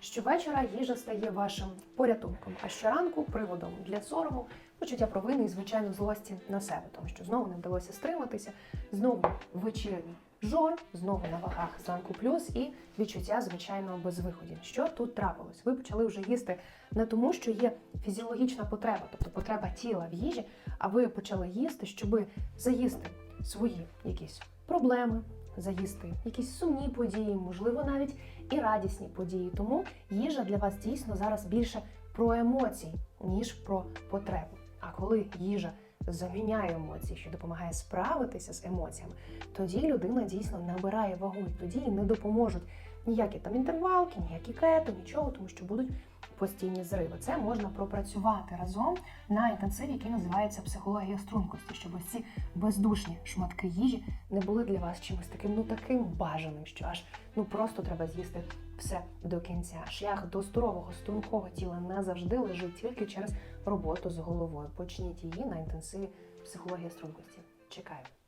Щовечора їжа стає вашим порятунком, а щоранку приводом для сорому, почуття провини і, звичайно, злості на себе, тому що знову не вдалося стриматися, знову вечірній жор, знову на вагах зранку плюс і відчуття, звичайно, безвиході. Що тут трапилось? Ви почали вже їсти не тому, що є фізіологічна потреба, тобто потреба тіла в їжі, а ви почали їсти, щоби заїсти свої якісь проблеми, заїсти якісь сумні події, можливо, навіть і радісні події. Тому їжа для вас дійсно зараз більше про емоції, ніж про потребу. А коли їжа заміняє емоції, що допомагає справитися з емоціями, тоді людина дійсно набирає вагу, і тоді їй не допоможуть ніякі там інтервалки, ніякі кето, нічого, тому що будуть постійні зриви. Це можна пропрацювати разом на інтенсиві, який називається психологія стрункості, щоб ось ці бездушні шматки їжі не були для вас чимось таким, ну таким бажаним, що аж ну просто треба з'їсти все до кінця. Шлях до здорового стрункого тіла не завжди лежить тільки через роботу з головою. Почніть її на інтенсиві психологія стрункості. Чекаю.